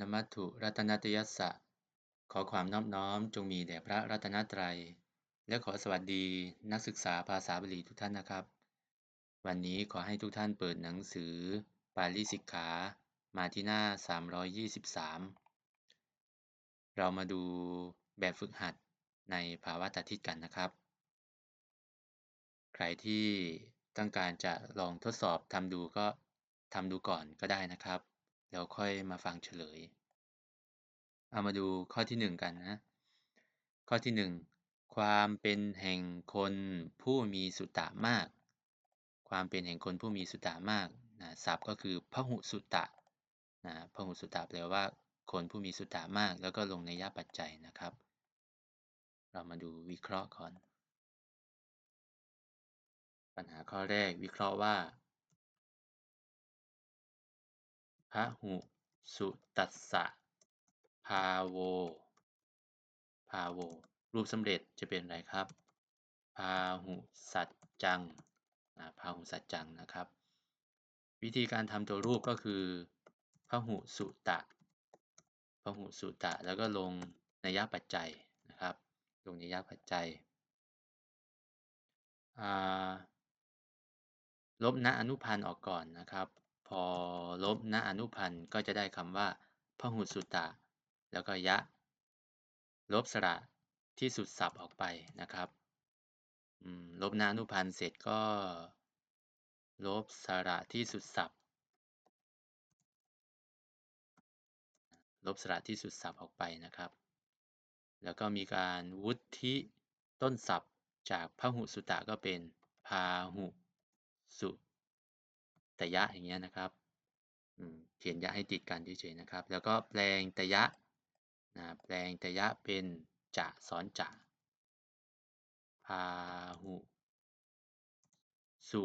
นมัตถุรัตนตยัสสะ ขอความนอบน้อมจงมีแด่พระรัตนตรัย และขอสวัสดีนักศึกษาภาษาบาลีทุกท่านนะครับ วันนี้ขอให้ทุกท่านเปิดหนังสือ ปาลีสิกขา มาที่หน้า 323 เรามาดูแบบฝึกหัดในภาวะตัดทิศกันนะครับ ใครที่ต้องการจะลองทดสอบทำดูก็ทำดูก่อนก็ได้นะครับ แล้วค่อยมาฟังเฉลย เอามาดูข้อที่หนึ่งกันนะ ข้อที่หนึ่งความเป็นแห่งคนผู้มีสุตตะมาก ความเป็นแห่งคนผู้มีสุตตะมากนะศัพท์ก็คือพหุสุตตะนะพหุสุตตะแปลว่าคนผู้มีสุตตะมาก แล้วก็ลงในยาปัจจัยนะครับ เรามาดูวิเคราะห์ก่อน ปัญหาข้อแรกวิเคราะห์ว่า พหุสุตัสสะพาโว พาโว รูปสำเร็จจะเป็นอะไรครับ พาหุสัจจังนะพาหุสัจจังนะครับ วิธีการทำตัวรูปก็คือพหุสุตะพหุสุตะ แล้วก็ลงนัยปัจจัยนะครับ ลงนัยปัจจัยลบณอนุพันธ์ออกก่อนนะครับ พอลบณอนุพันธ์ก็จะได้คำว่าพหุสุตะ แล้วก็ยะ ลบสระที่สุดสับออกไปนะครับลบณอนุพันธ์เสร็จก็ ลบสระที่สุดสับลบสระที่สุดสับออกไปนะครับ แล้วก็มีการวุฒิต้นศัพท์จากพหุสุตะก็เป็นพาหุสุ แตยะอย่างเงี้ยนะครับเขียนยะให้ติดกันเฉยๆนะครับ แล้วก็แปลงแตยะนะแปลงแตยะเป็นจะสอนจะพาหุสุ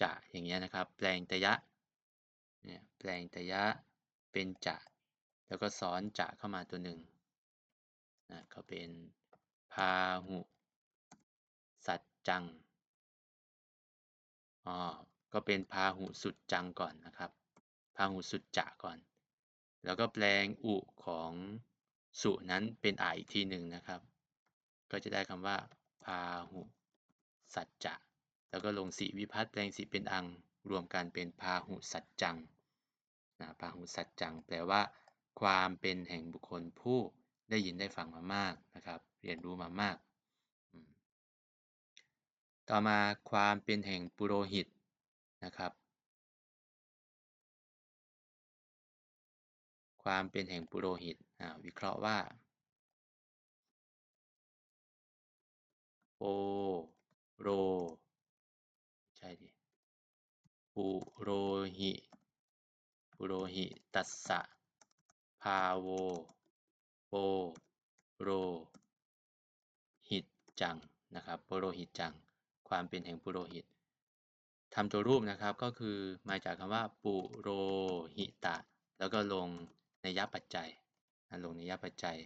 จะอย่างเงี้ยนะครับ แปลงแตยะเนี่ยแปลงแตยะเป็นจะแล้วก็สอนจะเข้ามาตัวหนึ่งนะก็เป็นพาหุสัจจังอ๋อ ก็เป็นพาหุสุดจังก่อนนะครับ พาหุสุดจะก่อน แล้วก็แปลงอุของสุนั้นเป็นอาอีกทีหนึ่งนะครับ ก็จะได้คำว่า พาหุสัจจะ แล้วก็ลงสีวิพัฒน์แปลงสีเป็นอัง รวมกันเป็นพาหุสัจจังนะพาหุสัจจัง แปลว่า ความเป็นแห่งบุคคลผู้ได้ยินได้ฟังมามากนะครับ เรียนรู้มามาก ต่อมาความเป็นแห่งปุโรหิต นะครับ ความเป็นแห่งปุโรหิตวิเคราะห์ว่าโปโร ใช่ดิปุโรหิปุโรหิตัสสะพาโวโปโรหิตจังนะครับปุโรหิตจัง ความเป็นแห่งปุโรหิต ทำตัวรูปนะครับก็คือมาจากคำว่าปุโรหิตะ แล้วก็ลงในยปัจจัยลงในยปัจจัย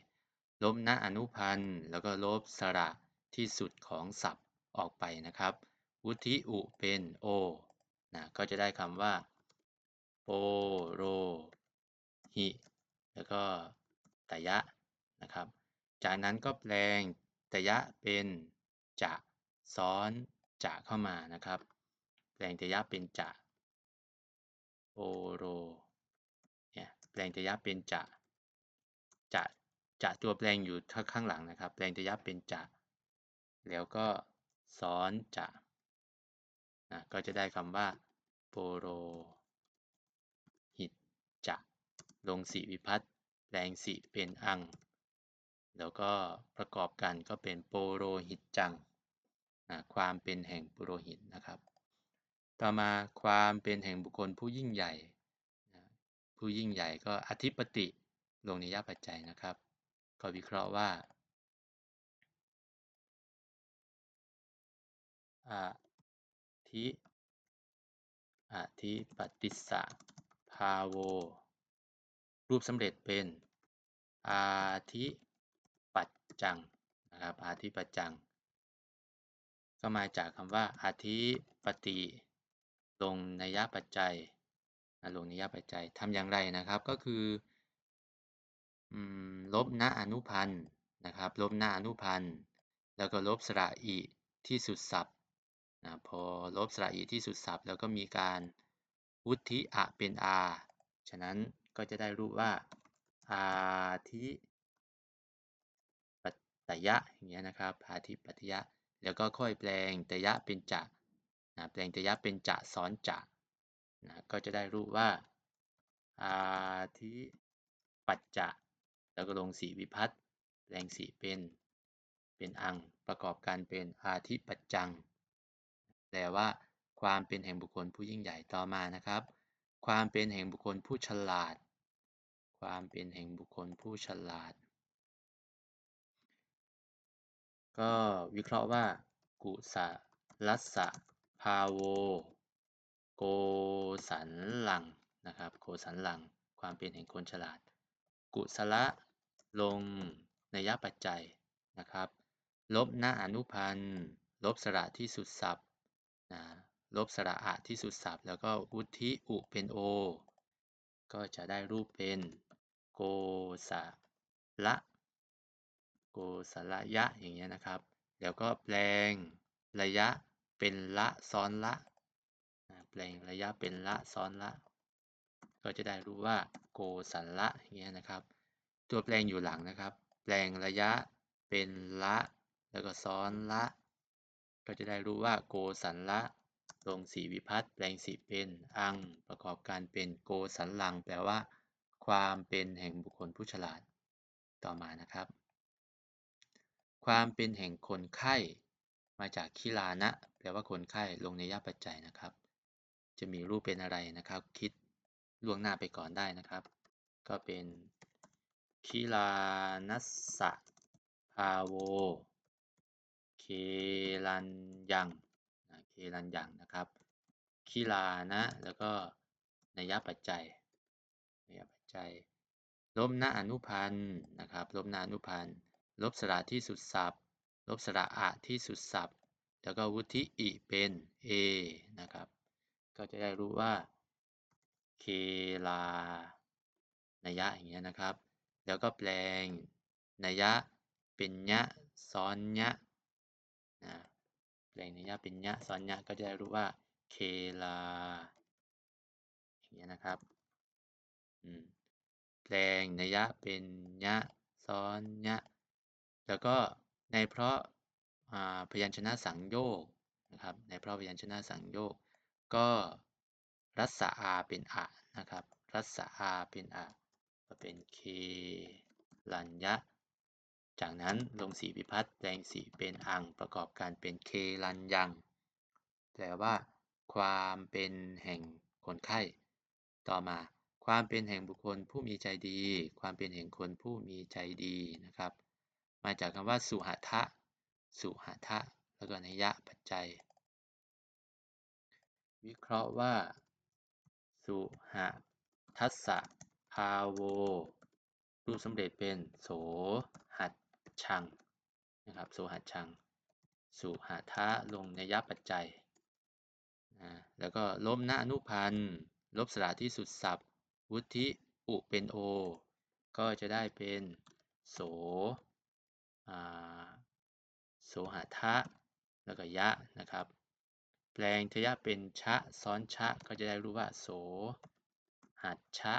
ลบณอนุพันธ์ แล้วก็ลบสระที่สุดของศัพท์ออกไปนะครับ วุธิอุเป็นโอนะก็จะได้คำว่าโปโรหิ แล้วก็ตยะนะครับ จากนั้นก็แปลงตยะเป็นจะซ้อนจะเข้ามานะครับ แปลงตยะเป็นจะโอโรเนี่ยแปลงตยะเป็นจะจะจะตัวแปลงอยู่ข้างหลังนะครับ แปลงตยะเป็นจะแล้วก็ซ้อนจะนะก็จะได้คำว่าโปโรหิตจะลงสีวิพัตแปลงสีเป็นอัง แล้วก็ประกอบกันก็เป็นโปโรหิตจังนะความเป็นแห่งปุโรหิตนะครับ ต่อมาความเป็นแห่งบุคคลผู้ยิ่งใหญ่ผู้ยิ่งใหญ่ก็อธิปติลงในยปัจจัยนะครับ ก็วิเคราะห์ว่าอาทิอาทิปติสะภาโว รูปสำเร็จเป็นอาทิปัจจังนะครับอาทิปัจจัง ก็มาจากคำว่าอาทิปติ ลงนัยปัจจัยลงนิยปัจจัยทำอย่างไรนะครับก็คือลบณอนุพันธ์นะครับลบณอนุพันธ์แล้วก็ลบสระอีที่สุดศัพท์นะพอลบสระอีที่สุดศัพท์ แล้วก็มีการวุฒิอะเป็นอาฉะนั้นก็จะได้รูปว่าอาทิปัตยะอย่างเงี้ยนะครับอาทิปัตยะ แล้วก็ค่อยแปลงตยะเป็นจะ นะแปลงตยะเป็นจะซ้อนจะนะก็จะได้รูปว่าอาทิปัจจะแล้วก็ลงสีวิพัตแปลงสีเป็นเป็นอังประกอบกันเป็นอาทิปัจจังแปลว่าความเป็นแห่งบุคคลผู้ยิ่งใหญ่ต่อมานะครับ ความเป็นแห่งบุคคลผู้ฉลาด ความเป็นแห่งบุคคลผู้ฉลาด ก็วิเคราะห์ว่า กุสลัสสะ พาโว โกสันหลังนะครับโกสันหลัง ความเป็นแห่งคนฉลาด กุศละลงนยปัจจัยนะครับลบหน้าอนุพันธ์ ลบสระที่สุดศัพท์นะลบสระอะที่สุดศัพท์ แล้วก็วุธิอุเป็นโอ ก็จะได้รูปเป็นโกสะละโกสละยะอย่างเงี้ยนะครับ แล้วก็แปลงระยะ เป็นละซ้อนละแปลงระยะเป็นละซ้อนละ ก็จะได้รู้ว่าโกสันละอย่างเงี้ยนะครับ ตัวแปลงอยู่หลังนะครับ แปลงระยะเป็นละ แล้วก็ซ้อนละ ก็จะได้รู้ว่าโกสันละลงสีวิพัตแปลงสีเป็นอังประกอบการเป็นโกสันลัง แปลว่า ความเป็นแห่งบุคคลผู้ฉลาดต่อมานะครับ ความเป็นแห่งคนไข้ มาจากคิลานะ แปลว่าคนไข้ลงในยปัจจัยนะครับ จะมีรูปเป็นอะไรนะครับ คิดล่วงหน้าไปก่อนได้นะครับ ก็เป็นคิลานัสสะพาโว เคลันยังเคลันยังนะครับคิลานะ แล้วก็นัยปัจจัยนัยปัจจัย ลบหน้าอนุพันธ์นะครับ ลบหน้าอนุพันธ์ ลบสระที่สุดศัพท์ ลบสระอะที่สุดศัพท์ แล้วก็วุฒิอิเป็น A นะครับ ก็จะได้รู้ว่า เคลานัยะอย่างเงี้ยนะครับ แล้วก็แปลงนัยะเป็นยะซ้อนยะนะแปลงนัยะเป็นยะซ้อนยะก็จะได้รู้ว่า เคลาอย่างเงี้ยนะครับแปลงนัยะเป็นยะซ้อนยะแล้วก็ ในเพราะพยัญชนะสังโยกนะครับ ในเพราะพยัญชนะสังโยก ก็รัศอาเป็นอะนะครับ รัศอาเป็นอะก็เป็นเคลัญญะ จากนั้นลงสีพิพัฒน์แปลงสีเป็นอังประกอบการเป็นเคลัญยังแปลว่า ความเป็นแห่งคนไข้ ต่อมาความเป็นแห่งบุคคลผู้มีใจดี ความเป็นแห่งคนผู้มีใจดีนะครับ มาจากคำว่าสุหทะ สุหทะ แล้วก็นิยะปัจจัย วิเคราะห์ว่า สุหทัสสะพาโว รูปสำเร็จเป็นโสหัดชังนะครับโสหัดชัง สุหทะลงนิยะปัจจัยนะแล้วก็ลบหน้าอนุพันธ์ลบสระที่สุดศัพท์วุธิอุเป็นโอ ก็จะได้เป็นโส โสหทะ แล้วก็ยะนะครับ แปลงทยะเป็นชะซ้อนชะก็จะได้รู้ว่าโสหัดชะ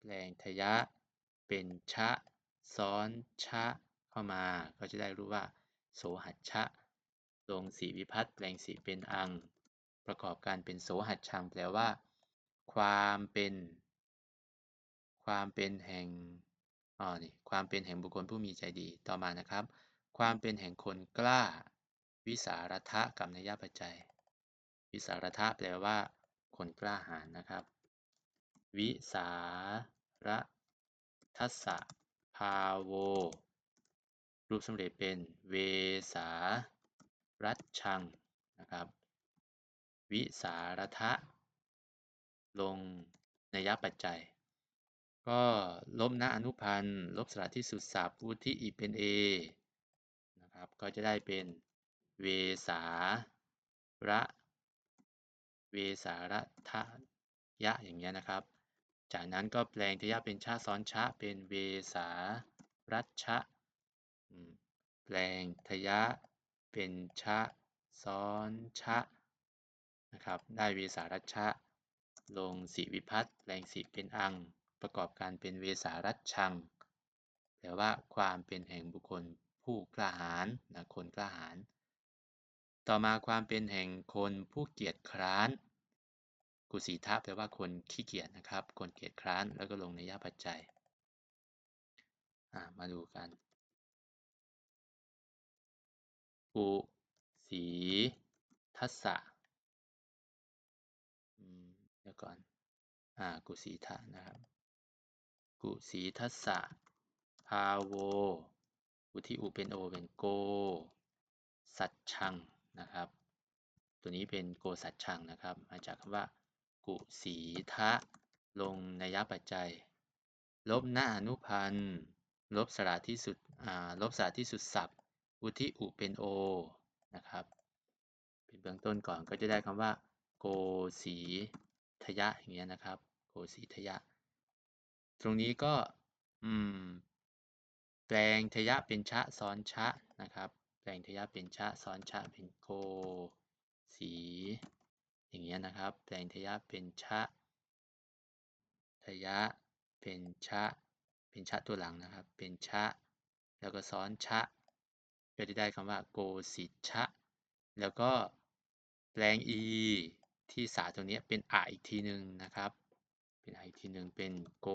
แปลงทยะเป็นชะซ้อนชะเข้ามา ก็จะได้รู้ว่า โสหัดชะ ลงสีวิพัตแปลงสีเป็นอัง ประกอบการเป็นโสหัดชังแปลว่า ความเป็น ความเป็นแห่ง อ๋อนี่ความเป็นแห่งบุคคลผู้มีใจดี ต่อมานะครับ ความเป็นแห่งคนกล้า วิสารทะกับนิยปัจจัย วิสารทะแปลว่า คนกล้าหาญนะครับ วิสารทัสสะพาโว รูปสำเร็จเป็นเวสารัชชังนะครับ วิสารทะลงนัยปัจจัย ก็ลบหนะอนุพันธ์ ลบสระที่สุดศัพท์วุฒิอีเป็น A นะครับ ก็จะได้เป็นเวสาระเวสาระทะยะอย่างเงี้ยนะครับ จากนั้นก็แปลงทยะเป็นชะซ้อนชะเป็นเวสารัชะแปลงทยะเป็นชะซ้อนชะนะครับ ได้เวสารัชะ ลงสิวิพัตน์แปลงสิเป็นอัง ประกอบการเป็นเวสารัชชัง แปลว่าความเป็นแห่งบุคคลผู้กล้าหาญนะคนกล้าหาญต่อมาความเป็นแห่งคนผู้เกียจคร้าน กุสีทะแปลว่าคนขี้เกียจนะครับ คนเกียจคร้านแล้วก็ลงในยาปัจจัยอ่ามาดูกันกุสีทัสสะอืมเดี๋ยวก่อน อ่า กุสีทะนะครับ กุสีทัสสะพาโว อุทิอุเป็นโอเป็นโก สัจชังนะครับ ตัวนี้เป็นโกสัจชังนะครับ มาจากคำว่า กุสีทะ ลงในยปัจจัย ลบหน้าอนุพันธ์ลบสระที่สุดลบสระที่สุดศัพท์อุทิอุเป็นโอนะครับ เป็นเบื้องต้นก่อนก็จะได้คำว่า โกสีทยะอย่างเงี้ยนะครับ โกสีทยะ ตรงนี้ก็อืมแปลงทยะเป็นชะซ้อนชะนะครับ แปลงทยะเป็นชะซ้อนชะเป็นโก สี อย่างเงี้ยนะครับ แปลงทยะเป็นชะ ทยะเป็นชะ เป็นชะตัวหลังนะครับ เป็นชะ แล้วก็ซ้อนชะ ก็จะได้คำว่าโกสิชะ แล้วก็แปลง e ที่สาตรงนี้เป็นอะอีกทีหนึ่งนะครับ เป็นอะอีกทีหนึ่งเป็นโก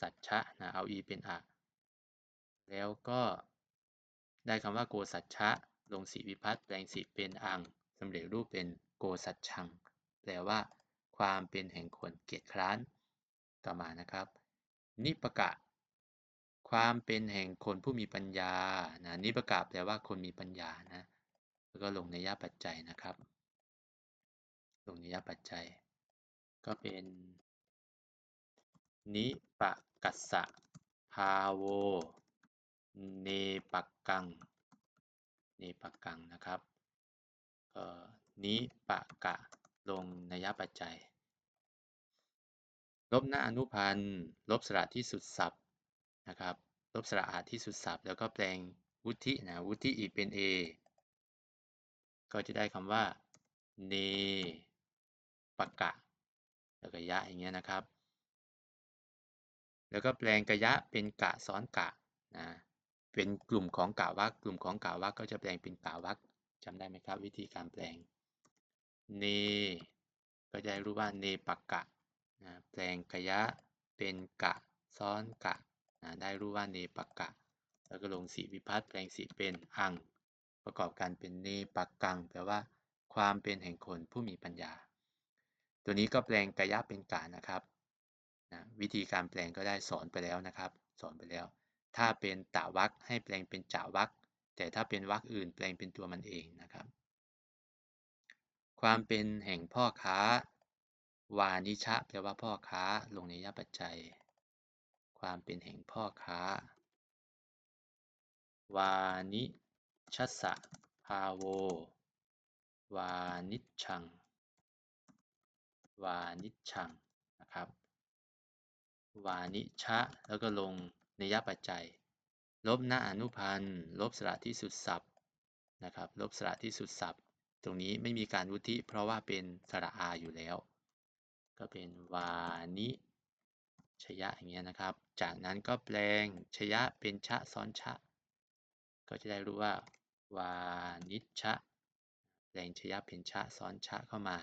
สัจชะนะเอา e เป็นอะแล้วก็ได้คำว่าโกสัจชะลงสีวิพัตน์แปลงสีเป็นอังสำเร็จรูปเป็นโกสัจชัง แปลว่า ความเป็นแห่งคนเกียจคร้านต่อมานะครับ นิปกะ ความเป็นแห่งคนผู้มีปัญญานะนิปกะแปลว่าคนมีปัญญานะแล้วก็ลงในยปัจจัยนะครับ ลงในยปัจจัย ก็เป็น นิปกัสสะพาโว เนปักกัง เนปักกังนะครับนิปะกะ ลงในยปัจจัย ลบหน้าอนุพันธ์ ลบสระที่สุดศัพท์นะครับ ลบสระอาที่สุดศัพท์ แล้วก็แปลงวุฒินะ วุฒิอีกเป็น a ก็จะได้คำว่า เนปะกะ แล้วก็ยะอย่างเงี้ยนะครับ แล้วก็แปลงกะยะเป็นกะซ้อนกะนะเป็นกลุ่มของกะวักกลุ่มของกะวักก็จะแปลงเป็นกะวักจำได้ไหมครับ วิธีการแปลงเนก็จะได้รู้ว่าเนปักกะนะแปลงกะยะเป็นกะซ้อนกะนะได้รู้ว่าเนปักกะ แล้วก็ลงสีวิพัตน์แปลงสีเป็นอัง ประกอบกันเป็นเนปักกังแปลว่าความเป็นแห่งคนผู้มีปัญญา ตัวนี้ก็แปลงกะยะเป็นกะนะครับนะวิธีการแปลงก็ได้สอนไปแล้วนะครับ สอนไปแล้ว ถ้าเป็นตาวักให้แปลงเป็นจาวักแต่ถ้าเป็นวรรคอื่นแปลงเป็นตัวมันเองนะครับ ความเป็นแห่งพ่อค้า วานิชะแปลว่าพ่อค้าลงในยปัจจัย ความเป็นแห่งพ่อค้า วานิชัสสะพาโว วานิชชัง วานิชชังนะครับ วานิชะ แล้วก็ลงในยปัจจัย ลบหน้าอนุพันธ์ ลบสระที่สุดศัพท์นะครับ ลบสระที่สุดศัพท์ ตรงนี้ไม่มีการวุฒิเพราะว่าเป็นสระอาอยู่แล้ว ก็เป็นวานิชยะอย่างเงี้ยนะครับ จากนั้นก็แปลงชยะเป็นชะซ้อนชะ ก็จะได้รู้ว่าวานิชะแปลงชยะเป็นชะซ้อนชะเข้ามา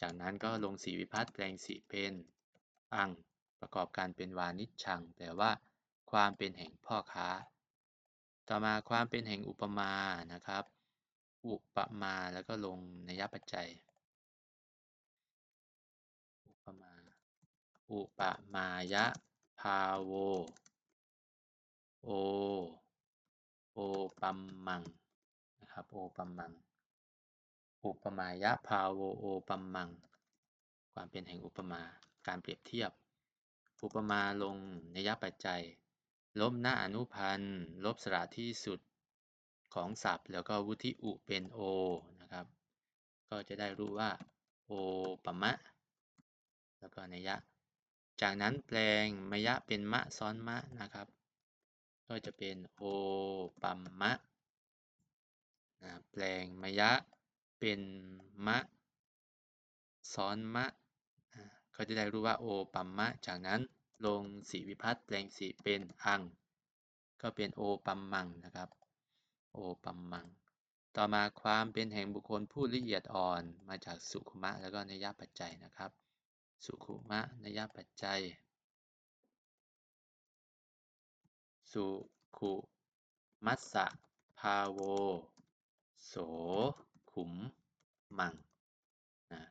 จากนั้นก็ลงสีวิพัตน์แปลงสีเป็น อัง ประกอบการเป็นวานิชชัง แปลว่า ความเป็นแห่งพ่อค้า ต่อมาความเป็นแห่งอุปมา นะครับ อุปมา แล้วก็ลงในยปัจจัย อุปมา อุปมายะพาโว โอ โอปัมมัง นะครับ โอปัมมัง อุปมายะพาโวโอปัมมัง ความเป็นแห่งอุปมา การเปรียบเทียบ อุปมาลงในยปัจจัย ลบหน้าอนุพันธ์ ลบสระที่สุดของศัพท์ แล้วก็วุฒิอุเป็นโอนะครับ ก็จะได้รู้ว่าโอปมะ แล้วก็นยะ จากนั้นแปลงมยะเป็นมะซ้อนมะนะครับ ก็จะเป็นโอปัมมะนะแปลงมยะ เป็นมะ ซ้อนมะ ก็จะได้รู้ว่าโอปัมมะ จากนั้นลงสีวิพัตน์แปลงสีเป็นอัง ก็เป็นโอปัมมังนะครับ โอปัมมัง ต่อมาความเป็นแห่งบุคคลผู้ละเอียดอ่อนมาจากสุขุมะแล้วก็นยปัจจัยนะครับ สุขุมะนยปัจจัย สุขุมัสสะภาโว โส ขุมมังนะ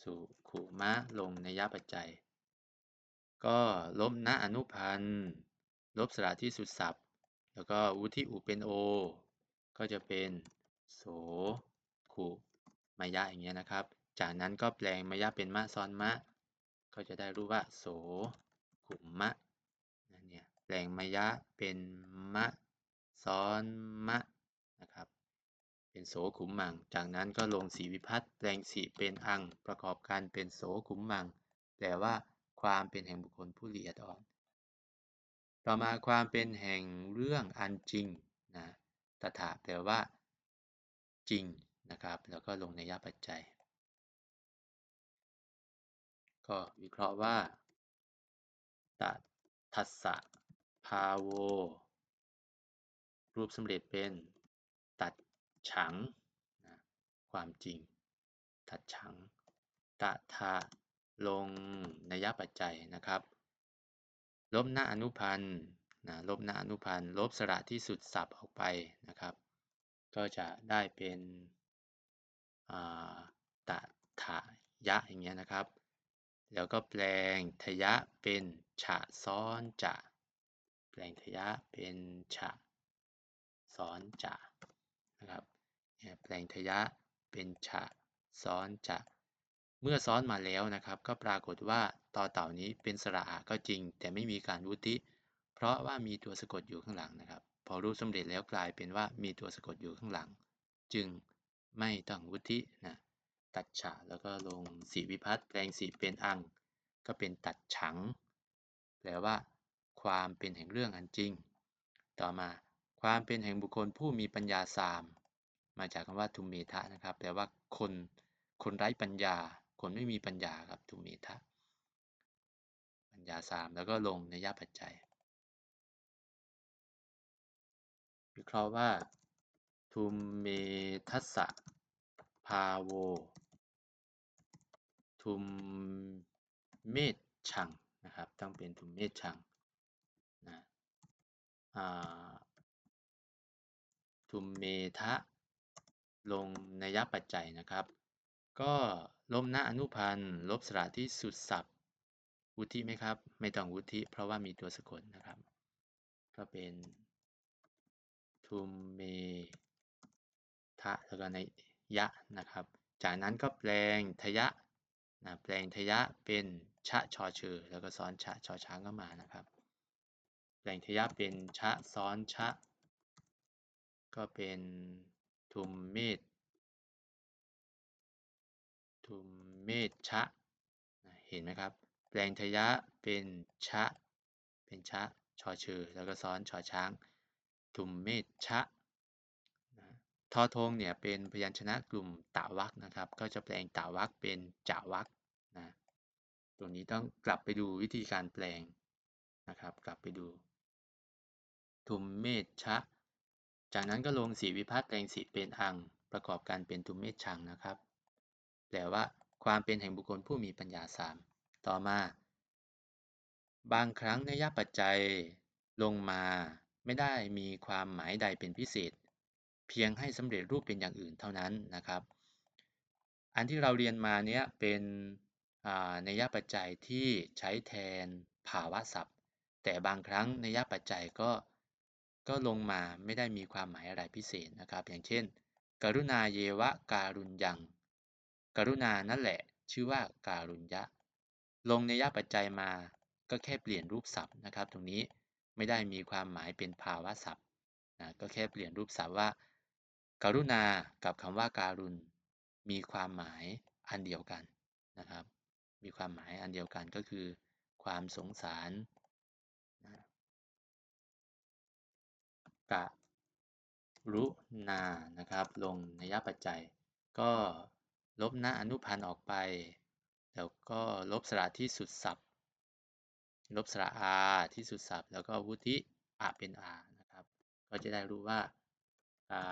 สุขุมะลงในยปัจจัย ก็ลบณอนุพันธ์ลบสระที่สุดศัพท์ แล้วก็วุทิอุเป็นโอ ก็จะเป็นโสขุมายะอย่างเงี้ยนะครับ จากนั้นก็แปลงมายะเป็นมะซ้อนมะ ก็จะได้รู้ว่าโสขุมมะนั่นเนี่ยแปลงมายะเป็นมะซ้อนมะนะครับ เป็นโสขุมมัง จากนั้นก็ลงสีวิพัตน์แปลงสีเป็นอัง ประกอบกันเป็นโสขุมมัง แปลว่า ความเป็นแห่งบุคคลผู้ละเอียดอ่อน ต่อมาความเป็นแห่งเรื่องอันจริงนะตถาแปลว่า จริงนะครับ แล้วก็ลงในยปัจจัย ก็วิเคราะห์ว่าตทัสสะภาโว รูปสำเร็จเป็น ฉังนะความจริงตัดฉังตถาลงนยปัจจัยนะครับ ลบหน้าอนุพันธ์นะลบหน้าอนุพันธ์ ลบสระที่สุดสับออกไปนะครับ ก็จะได้เป็นตถายะอย่างเงี้ยนะครับ แล้วก็แปลงทยะเป็นฉะซ้อนจะแปลงทยะเป็นฉะซ้อนจะนะครับ แปลงทยะเป็นฉะซ้อนจะเมื่อซ้อนมาแล้วนะครับ ก็ปรากฏว่าต่อเต่านี้เป็นสระอาก็จริง แต่ไม่มีการวุติ เพราะว่ามีตัวสะกดอยู่ข้างหลังนะครับ พอรูปสำเร็จแล้วกลายเป็นว่ามีตัวสะกดอยู่ข้างหลัง จึงไม่ต้องวุตินะตัดฉะแล้วก็ลงสีวิพัตน์แปลงสีเป็นอัง ก็เป็นตัดฉังแปลว่า ความเป็นแห่งเรื่องอันจริง ต่อมาความเป็นแห่งบุคคลผู้มีปัญญาสาม มาจากคำว่าทุมเมทะนะครับ แปลว่าคนคนไร้ปัญญา คนไม่มีปัญญาครับทุมเมทะ ปัญญาสามแล้วก็ลงในยาปัจจัย วิเคราะห์ว่าทุมเมทัสสะภาโว ทุมเมธชังนะครับ ต้องเป็นทุมเมธชังนะทุมเมทะ ลงนยปัจจัยนะครับ ก็ลบณอนุพันธ์ ลบสระที่สุดศัพท์ วุธิไหมครับ ไม่ต้องวุธิเพราะว่ามีตัวสะกดนะครับ ก็เป็นทุมเมทะแล้วก็ในยะนะครับ จากนั้นก็แปลงทยะนะแปลงทยะเป็นชะชอเชอแล้วก็ซ้อนชะชอช้างก็มานะครับ แปลงทยะเป็นชะซ้อนชะ ก็เป็น ทุมเมธทุมเมธชะ เห็นไหมครับ แปลงทยะเป็นชะ เป็นชะ ชอเชอแล้วก็ซ้อนชอช้าง ทุมเมธชะทอทงเนี่ยเป็นพยัญชนะกลุ่มตาวักนะครับ ก็จะแปลงตาวักเป็นจาวักนะ ตรงนี้ต้องกลับไปดูวิธีการแปลงนะครับ กลับไปดู ทุมเมธชะ จากนั้นก็ลงสีวิพัตน์แปลงสีเป็นอัง ประกอบกันเป็นทุมเมธชังนะครับ แปลว่า ความเป็นแห่งบุคคลผู้มีปัญญาสาม ต่อมา บางครั้งนยปัจจัยลงมาไม่ได้มีความหมายใดเป็นพิเศษ เพียงให้สำเร็จรูปเป็นอย่างอื่นเท่านั้นนะครับ อันที่เราเรียนมาเนี้ยเป็นนัยปัจจัยที่ใช้แทนภาวะศัพท์ แต่บางครั้งนัยปัจจัยก็ ก็ลงมาไม่ได้มีความหมายอะไรพิเศษนะครับ อย่างเช่น กรุณาเยวะการุญยัง กรุณานั่นแหละ ชื่อว่าการุญยะ ลงในัยปัจจัยมาก็แค่เปลี่ยนรูปศัพท์นะครับ ตรงนี้ไม่ได้มีความหมายเป็นภาวะศัพท์นะก็แค่เปลี่ยนรูปศัพท์ว่าการุณากับคำว่าการุณ มีความหมายอันเดียวกันนะครับ มีความหมายอันเดียวกันก็คือ ความสงสาร กะรุณานะครับ ลงนัยปัจจัย ก็ลบหนะอนุพันธ์ออกไป แล้วก็ลบสระที่สุดศัพท์ ลบสระอาที่สุดศัพท์ แล้วก็วุธิอะเป็นอานะครับ ก็จะได้รู้ว่ากา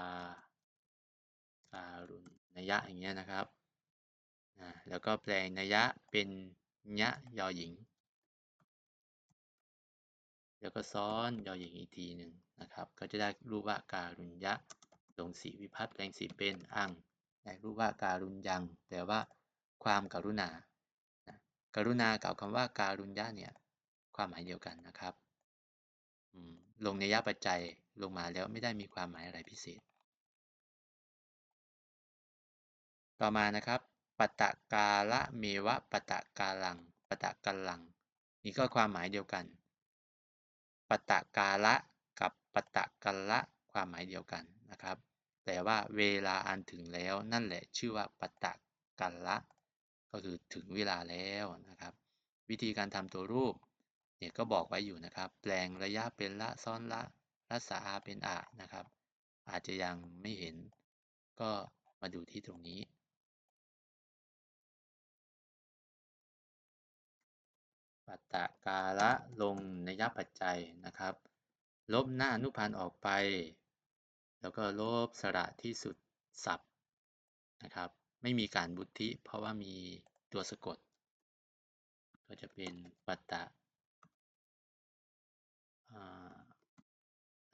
การุณนยะอย่างเงี้ยนะครับนะแล้วก็แปลงนัยะเป็นยะยอหญิง แล้วก็ซ้อนยอหญิงอีกทีหนึ่ง นะครับ ก็จะได้รู้ว่าการุญยะลงสีวิพัฒน์แปลงสีเป็นอังได้รู้ว่าการุญยังแปลว่า ความการุณานะกรุณากับคำว่าการุญยะเนี่ยความหมายเดียวกันนะครับลงในยะปัจจัยลงมาแล้วไม่ได้มีความหมายอะไรพิเศษ ต่อมานะครับปตะกาละเมวะปตะกาลังปตะกัลลัง นี่ก็ความหมายเดียวกันปตะกาละ ปตะกัลละความหมายเดียวกันนะครับ แต่ว่าเวลาอันถึงแล้วนั่นแหละชื่อว่าปตะกัลละก็คือถึงเวลาแล้วนะครับ วิธีการทำตัวรูปเนี่ยก็บอกไว้อยู่นะครับ แปลงระยะเป็นละซ้อนละรัศอาเป็นอะนะครับ อาจจะยังไม่เห็น ก็มาดูที่ตรงนี้ปัตตะกาละลงในยปัจจัยนะครับ ลบหน้าอนุพันธ์ออกไป แล้วก็ลบสระที่สุดศัพท์นะครับ ไม่มีการบุติเพราะว่ามีตัวสะกด ก็จะเป็นปัตตะ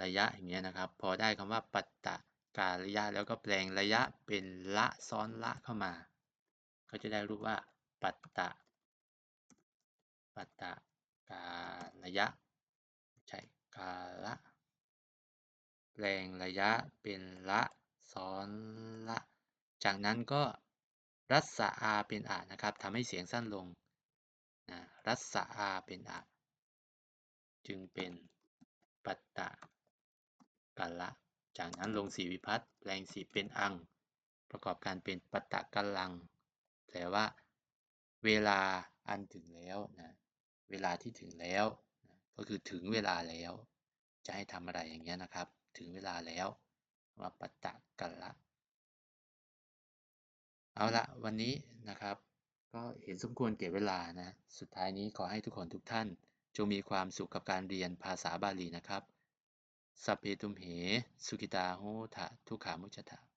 ระยะอย่างเงี้ยนะครับ พอได้คำว่าปัตตะการระยะแล้วก็แปลงระยะเป็นละซ้อนละเข้ามา ก็จะได้รู้ว่าปัตตะปัตตะการระยะ กาละแปลงระยะเป็นละซ้อนละ จากนั้นก็รัศอาเป็นอะนะครับทำให้เสียงสั้นลงนะรัศอาเป็นอะจึงเป็นปัตตะกาละ จากนั้นลงสีวิพัตน์แปลงสีเป็นอัง ประกอบการเป็นปัตตะกัลังแปลว่า เวลาอันถึงแล้วนะเวลาที่ถึงแล้ว ก็คือถึงเวลาแล้ว จะให้ทำอะไรอย่างเงี้ยนะครับ ถึงเวลาแล้วว่าปตะกันละเอาละวันนี้นะครับ ก็เห็นสมควรเก็บเวลานะ สุดท้ายนี้ขอให้ทุกคนทุกท่าน จงมีความสุขกับการเรียนภาษาบาลีนะครับสัพเพตุมเห สุกิตาโหทะทุขามุจตะ